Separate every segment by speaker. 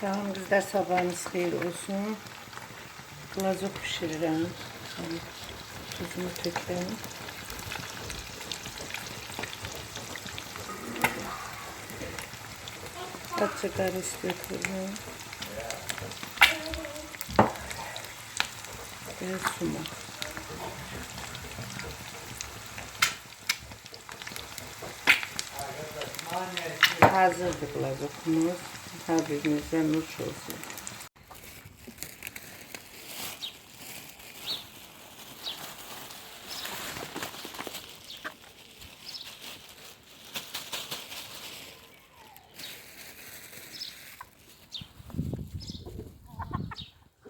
Speaker 1: Salam qızlar, sabahınız xeyir olsun. Glazok pişirirəm. Şöyle Tuzunu tökürəm. Azca qaris götürürüm. Biraz sumak. Hazırdır glazokumuz. Her birinizden nuş olsun.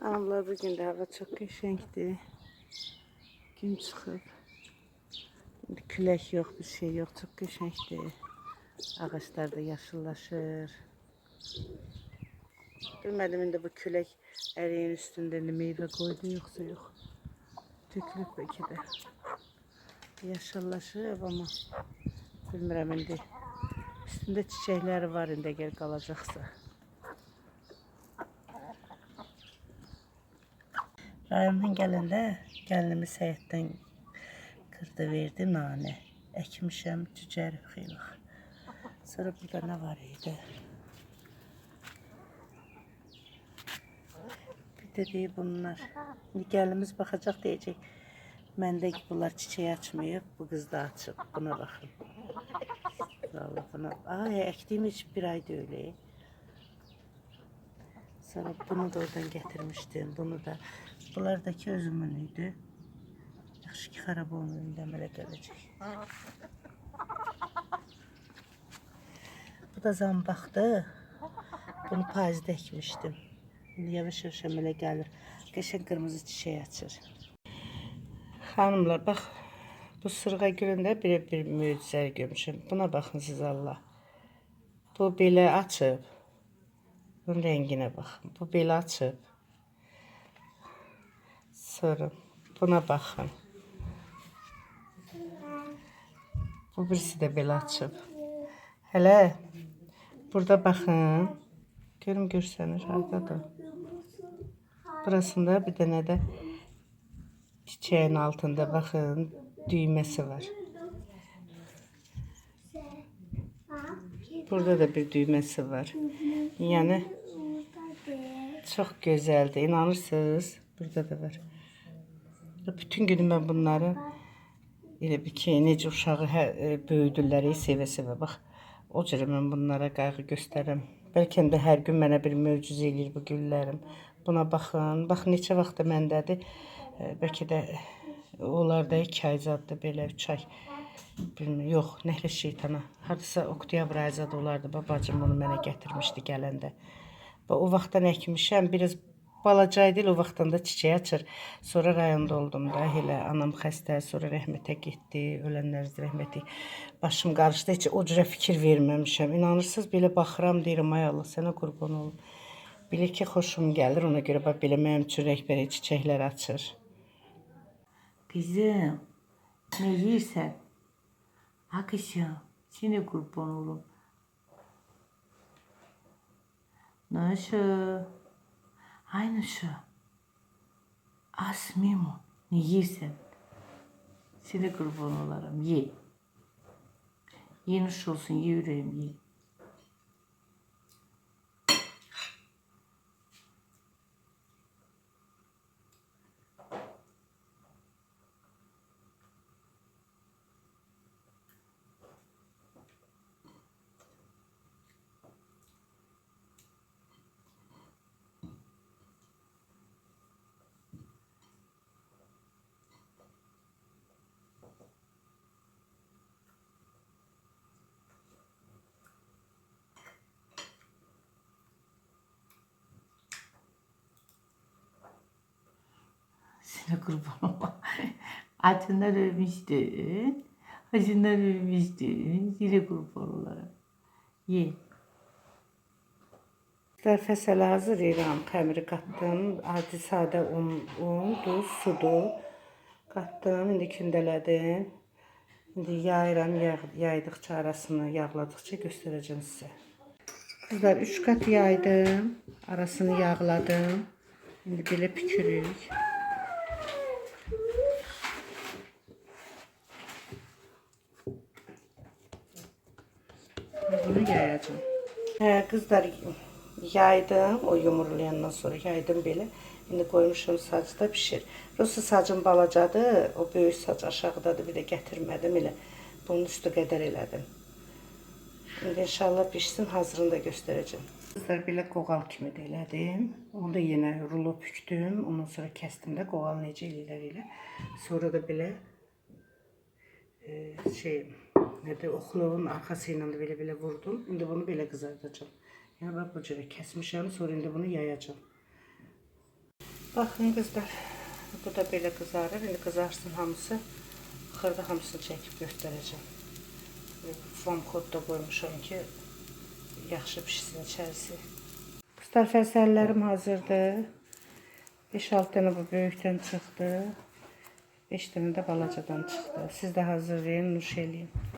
Speaker 1: Hanımlar bugün de hava çok qəşəngdir. Gün çıxıb. İndi Külək yox, bir şey yox, çox qəşəngdir. Ağaçlar da yaşıllaşır. Bilmədim indi bu külək əriyin üstündə nə meyvə qoydu yoxsa yox. Tökülüb bəlkə də. Yaşıllaşıb amma bilmirəm indi. Üstündə çiçəkləri var indi əgər qalacaqsa. Rayondan gələndə gəlinimi səyahətdən qırdı verdi nane. Əkmişəm cücər xeyli. Sonra burada nə var idi? Deyir bunlar. İndi gəlimiz baxacaq deyəcək. Məndə ki bunlar çiçək açmayıb, bu qız da açıb. Buna baxın. Vallahi buna. Ay, əkdiyim heç bir ay deyil. Sonra bunu da oradan getirmiştim. Bunu da. Bunlardaki özümün idi. Yaxşı ki xarab olmayın demələ gələcək. Bu da zambaqdı. Bunu payızda ekmiştim. Yavaş yavaş əmələ gəlir. Qəşəng qırmızı çiçək açır. Xanımlar, bax bu sırğa gülündə bir bir möcüzə görmüşəm. Buna baxın siz Allah. Bu belə açıb. Bunun rənginə baxın. Bu belə açıb. Sonra buna baxın. Bu birisi də belə açıb. Hələ burada baxın. Görüm görsənir hardadır. Burasında bir dənə də çiçəyin altında baxın düyməsi var. Burada da bir düyməsi var. Yəni çox gözəldir. İnanırsınız? Burada da var. Bütün günü mən bunları elə bir ki, necə uşağı hə, e, böyüdürlər, sevə-sevə bax. O cürə mən bunlara qayğı göstərəm. Bəlkə də hər gün mənə bir möcüzə eləyir bu güllərim. Buna baxın. Bax neçə vaxtdır məndədir. Bəlkə də onlarda 2 ay zaddır belə 3 ay. Bilmirəm, yox, nəhlə şeytana. Hardasa oktyabr ayı zad olardı. Babacım bunu mənə gətirmişdi gələndə. Və o vaxtdan əkmişəm. Biraz balaca idi, o vaxtdan da çiçək açır. Sonra rayonda oldum da, elə anam xəstə, sonra rəhmətə getdi, ölənlər rəhməti. Başım qarışdı, heç o cürə fikir verməmişəm. İnanırsınız, belə baxıram, deyirəm, ay Allah, sənə qurban olum. Bilir ki, xoşum gəlir, ona görə bax belə mənim üçün rəhbəri çiçəklər açır. Kızım, ne yiyirsən? Akışım, seni kurban olum. Nasıl? Aynı şu. Asmıyor mu? Ne yiyirsən? Seni kurban olarım, ye. Yemiş olsun, ye yüreğim, ye. Seni kurban olayım. Acından ölmüştün. Acından ölmüştün. Seni kurban olarım. Ye. Fəsələ hazırlayıram. Xəmiri qatdım. Adi sadə un, un, duz, sudur. Qatdım. İndi kündələdim. İndi yayıram. Yay, yaydıqca arasını, yağladıqca göstərəcəm sizə. Kızlar üç kat yaydım. Arasını yağladım. Şimdi belə pükürük. Bunu yayacağım. He, kızlar yaydım o yumurlayandan sonra yaydım belə. İndi qoymuşum sacda pişir. Rosa sacım balacadır. O böyük sac aşağıdadır. Bir də gətirmədim elə. Bunun üstü qədər elədim. İndi inşallah pişsin, hazırını da göstərəcəm. Kızlar belə qoğal kimi də elədim. Onu da yenə rulo bükdüm. Ondan sonra kəsdim də qoğal necə eləyirlər elə. Sonra da belə e, şey nədir, oxlovun arxası ilə də belə-belə vurdum. İndi bunu belə qızardacağam. Yəni bax bu cürə kəsmişəm, sonra indi bunu yayacağam. Baxın qızlar, bu da belə qızarır. İndi qızarsın hamısı. Xırda hamısını çəkib göstərəcəm. Fom kodda qoymuşam ki, yaxşı pişsin içərisi. Qızlar fəsəllərim hazırdır. 5-6 dənə bu böyükdən çıxdı. 5 dənə də balacadan çıxdı. Siz də hazırlayın, nuş eləyin.